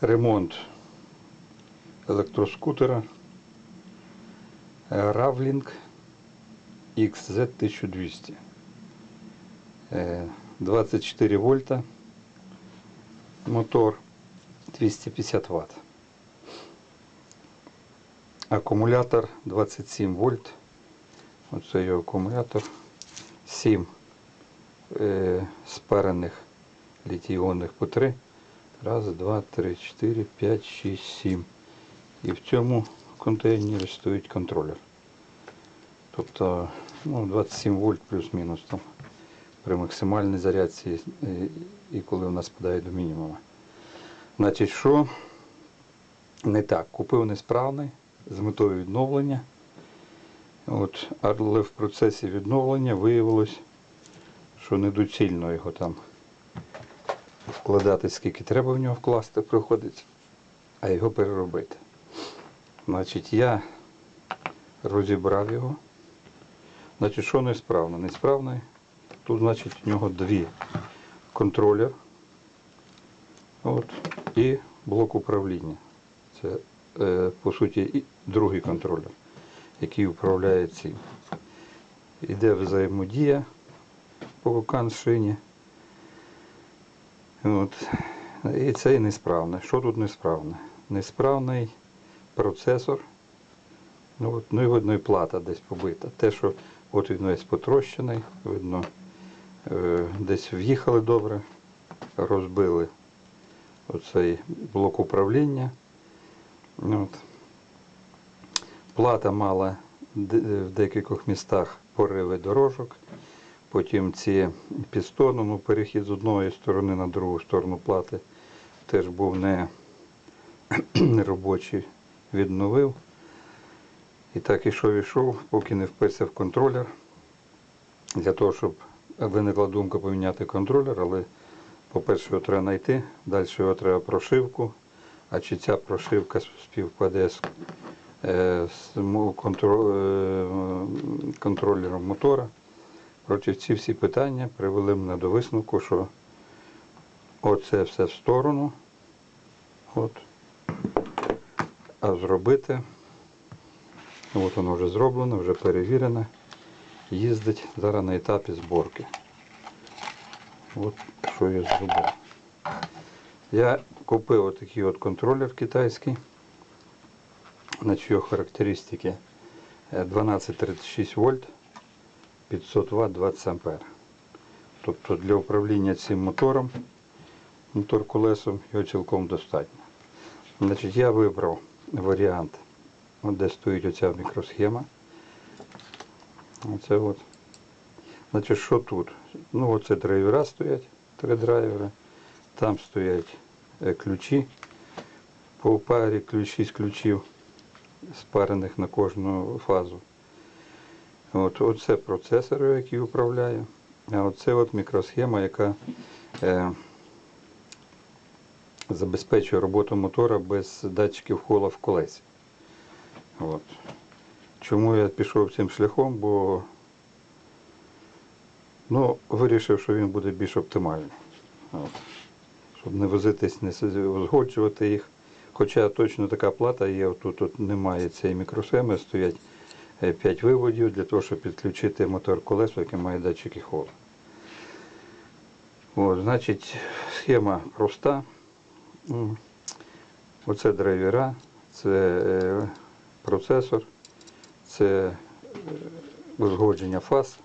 ремонт електроскутера е, Равлінг XZ1200. Е, 24 вольта. Мотор 250 Вт. Акумулятор 27 вольт. Оце його акумулятор. 7 е, спарених літій-іонних по 3. Раз, два, три, чотири, п'ять, шість, сім. І в цьому контейнері стоїть контролер. Тобто ну, 27 вольт плюс-мінус там при максимальній зарядці е, і коли вона спадає до мінімуму. Значить, що не так. Купив несправний з метою відновлення. От, але в процесі відновлення виявилось, що недоцільно його там вкладати, скільки треба в нього вкласти, приходить, а його переробити. Значить, я розібрав його. Значить, що несправно? Несправний. Тут, значить, у нього дві контролер. От, і блок управління. Це, е, по суті, і другий контролер, який управляє цим. Іде взаємодія по каншині. От. І це і несправне. Що тут несправне? Несправний процесор. Ну, от, ну і видно, і плата десь побита. Те, що от він весь потрощений, видно, е, десь в'їхали добре, розбили оцей блок управління. Ну, От. Плата мала в декількох містах пориви дорожок. Потім ці пістони, ну, перехід з одної сторони на другу сторону плати теж був не робочий, відновив. І так ішов, ішов, поки не впився в контролер. Для того, щоб виникла думка поміняти контролер, але, по-перше, його треба знайти, далі його треба прошивку. А чи ця прошивка співпаде з, е, з е, контролером мотора? Коротше, ці всі питання привели мене до висновку, що оце все в сторону. От. А зробити, от воно вже зроблено, вже перевірено. Їздить зараз на етапі зборки. От що я зробив. Я купив отакий от контролер китайський. Значить його характеристики е, 1236 вольт. 500 Вт 20 ампер. Тобто для управління цим мотором, мотор колесом його цілком достатньо. Значить, я вибрав варіант, де стоїть оця мікросхема. Оце от. Значить, що тут? Ну, оце драйвера стоять, три драйвери. Там стоять е, ключі. По парі ключ, шість ключів, спарених на кожну фазу. От, оце процесор, який управляє. А оце от мікросхема, яка е, забезпечує роботу мотора без датчиків хола в колесі. От. Чому я пішов цим шляхом? Бо ну, вирішив, що він буде більш оптимальний. От. Щоб не возитись, не узгоджувати їх. Хоча точно така плата є, тут, тут немає цієї мікросхеми, стоять 5 виводів для того, щоб підключити мотор колесо, який має датчики ходу. От, значить, схема проста. Оце драйвера, це е, процесор, це е, узгодження фаз.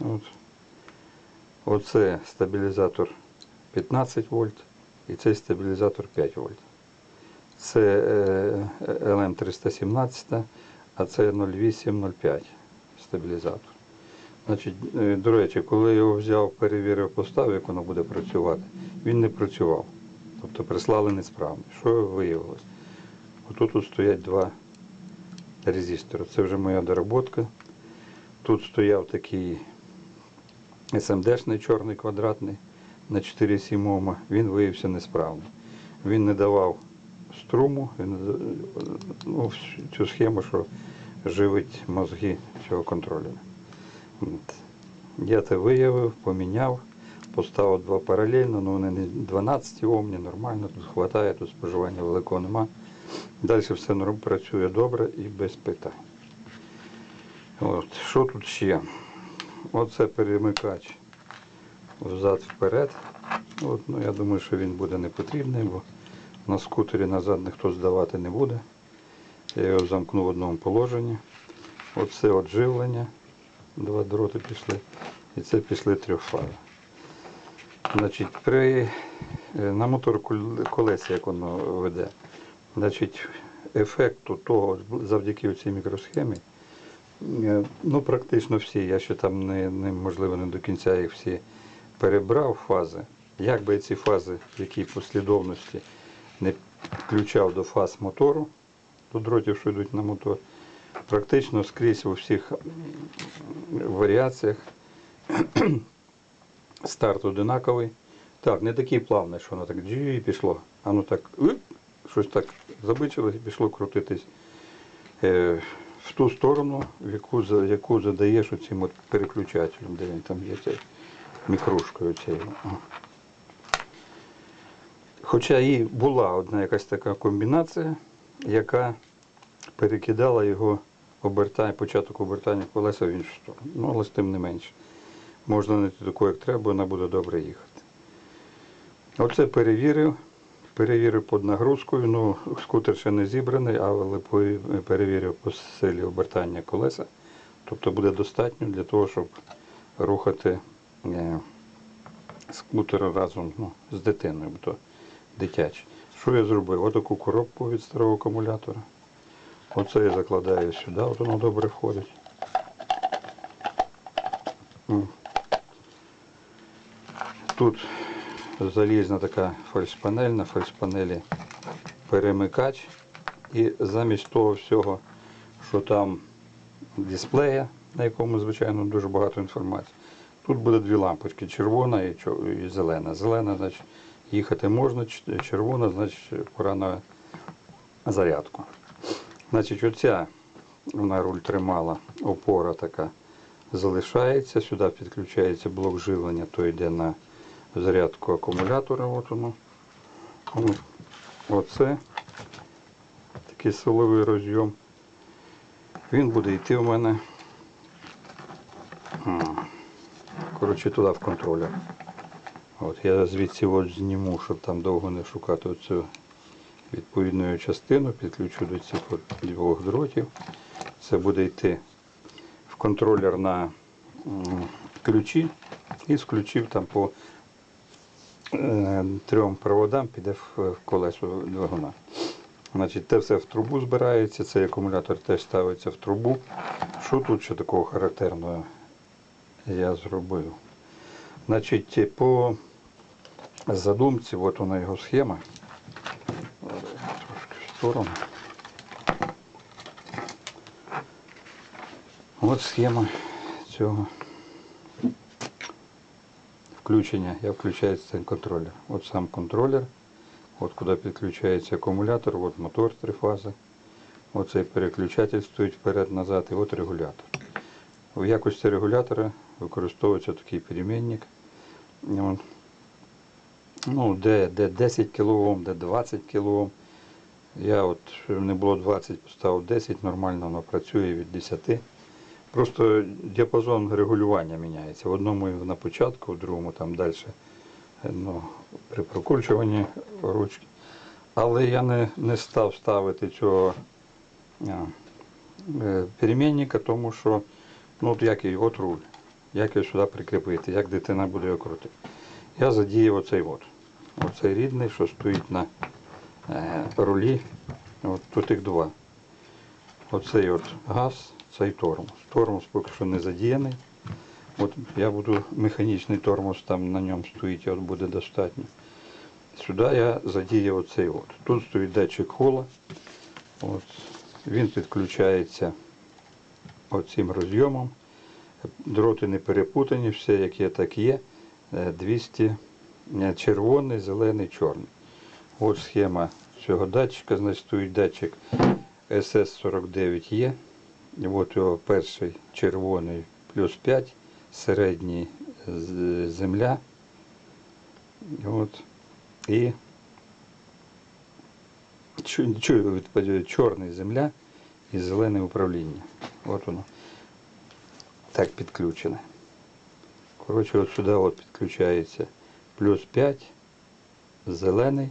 От. Оце стабілізатор 15 вольт і цей стабілізатор 5 вольт. Це е, LM317, а це 0805 стабілізатор. Значить, е, до речі, коли я його взяв, перевірив, поставив, як воно буде працювати, він не працював. Тобто прислали несправно. Що виявилось? Отут тут стоять два резистори. Це вже моя доработка. Тут стояв такий СМДшний чорний квадратний на 4,7 Ома. Він виявився несправний. Він не давав струму, він ну, цю схему, що живить мозги цього контролера. Я це виявив, поміняв. поставив два паралельно, ну вони не 12 омні, нормально, тут хватає, тут споживання великого нема. Далі все працює добре і без питань. От. Що тут ще? Оце перемикач взад вперед. От, ну, я думаю, що він буде не потрібний, бо на скутері назад ніхто здавати не буде. Я його замкну в одному положенні. Оце от живлення. Два дроти пішли. І це пішли трьохфази. Значить, при, е, на мотор кол- колесі, як воно веде, значить, ефекту того завдяки цій мікросхемі, е, ну практично всі, я ще там не, не можливо не до кінця їх всі перебрав фази. Як би ці фази, в якій послідовності не включав до фаз мотору, до дротів, що йдуть на мотор, практично скрізь у всіх варіаціях старт одинаковий. Так, не такий плавний, що воно так джі і пішло. А ну так, уп, щось так забичилось і пішло крутитись е, в ту сторону, в яку, яку задаєш оцим переключателем, де він там є цей мікрушкою цією. Хоча і була одна якась така комбінація, яка перекидала його обертання, початок обертання колеса в іншу сторону. Ну, але з тим не менше. Можна не таку, як треба, вона буде добре їхати. Оце перевірив. Перевірив під нагрузкою. Ну, скутер ще не зібраний, але перевірив по силі обертання колеса. Тобто буде достатньо для того, щоб рухати е, скутер разом ну, з дитиною, дитячий. Що я зробив? Отаку коробку від старого акумулятора. Оце я закладаю сюди, от воно добре входить. Тут залізна така фальшпанель, на фальшпанелі перемикач. І замість того всього, що там дисплея, на якому, звичайно, дуже багато інформації. Тут буде дві лампочки, червона і зелена. Зелена, значить, їхати можна, червона, значить, пора на зарядку. Значить, оця вона руль тримала, опора така залишається. Сюди підключається блок живлення, то йде на зарядку акумулятора. От воно. Оце такий силовий розйом. Він буде йти в мене. Коротше, туди в контролер. От я звідси от зніму, щоб там довго не шукати оцю відповідну частину, підключу до цих двох дротів. Це буде йти в контролер на ключі і з ключів там по е, трьом проводам піде в колесо двигуна. Значить, те все в трубу збирається, цей акумулятор теж ставиться в трубу. Що тут ще такого характерного я зробив? Значить, по задумці, от вона його схема. Трошки в сторону. От схема цього включення. Я включаю цей контролер. От сам контролер. От куди підключається акумулятор, от мотор три фази. Оцей переключатель стоїть вперед-назад і от регулятор. В якості регулятора використовується такий перемінник. Ну, де, де 10 кОм, де 20 кОм. Я от не було 20, поставив 10, нормально воно працює від 10. Просто діапазон регулювання міняється. В одному на початку, в другому там далі ну, при прокручуванні ручки. Але я не, не став ставити цього е, перемінника, тому що ну, от як і от руль, як його сюди прикріпити, як дитина буде його крутити. Я задіяв оцей от. Оцей рідний, що стоїть на е, рулі. От тут їх два. Оцей от газ, цей тормоз. Тормоз поки що не задіяний. От я буду механічний тормоз там на ньому стоїть, от буде достатньо. Сюди я задіяв оцей от. Тут стоїть датчик хола. От. Він підключається оцим розйомом. Дроти не перепутані, все як є, так є. Е, 200 е, червоний, зелений, чорний. От схема цього датчика, значить стоїть датчик SS49 є. От його перший червоний плюс 5, середній земля От. І чорний земля і зелене управління. От воно. Так підключене. Коротше, от сюди от підключається плюс 5, зелений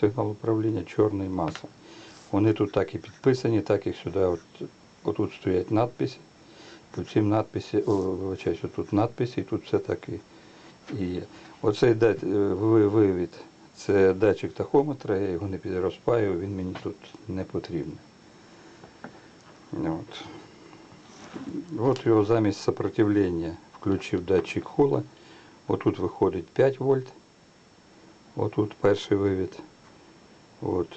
сигнал управління, чорний маса. Вони тут так і підписані, так і сюди. От, отут стоять надписи. По цим надписі, о, вибачаюсь, тут надписи, і тут все так і, є. Оцей е, ви- вивід, це датчик тахометра, я його не підрозпаю, він мені тут не потрібний. От. От його замість сопротивлення включив датчик хола. Отут виходить 5 вольт. Отут перший вивід. От.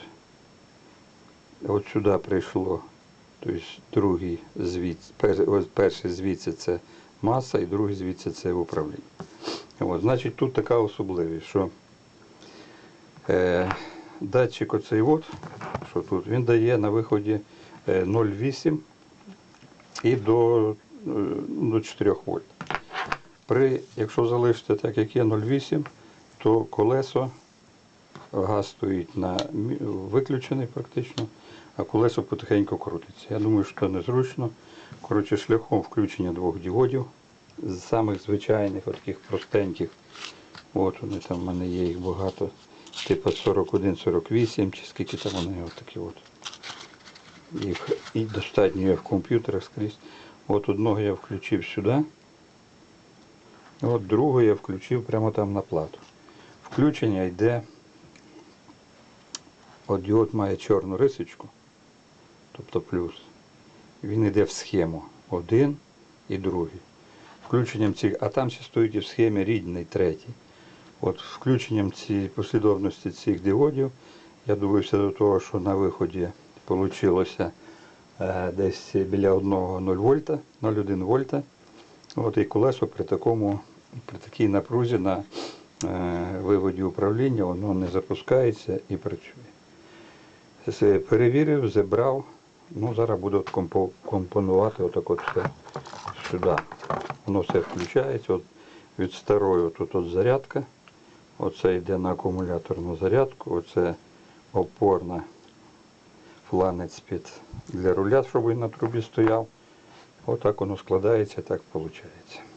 От сюди прийшло. Тобто другий звідси, перший звідси це маса, і другий звідси це управління. От, значить, тут така особливість, що е, датчик оцей от, що тут, він дає на виході е, 0,8 і до, е, до 4 вольт. При, якщо залишити так, як є 0,8, то колесо газ стоїть на виключений практично, а колесо потихеньку крутиться. Я думаю, що це незручно. Коротше, шляхом включення двох діодів з самих звичайних, таких простеньких. От вони там в мене є їх багато. Типу 41-48, чи скільки там вони от от. Їх і достатньо є в комп'ютерах скрізь. От одного я включив сюди. От другого я включив прямо там на плату. Включення йде. От діод має чорну рисочку, тобто плюс. Він йде в схему. Один і другий. Включенням цих, а там ще стоїть і в схемі рідний третій. От включенням цієї послідовності цих діодів я добився до того, що на виході вийшло е, десь біля 1,0 вольта, 0,1 вольта. От і колесо при такому, при такій напрузі на е, виводі управління воно не запускається і працює. Перевірив, зібрав. Ну, зараз буду компонувати отак от все сюди. Воно все включається. От від старої тут от зарядка. Оце йде на акумуляторну зарядку. Оце опорна фланець під для руля, щоб він на трубі стояв. Отак воно складається, так виходить.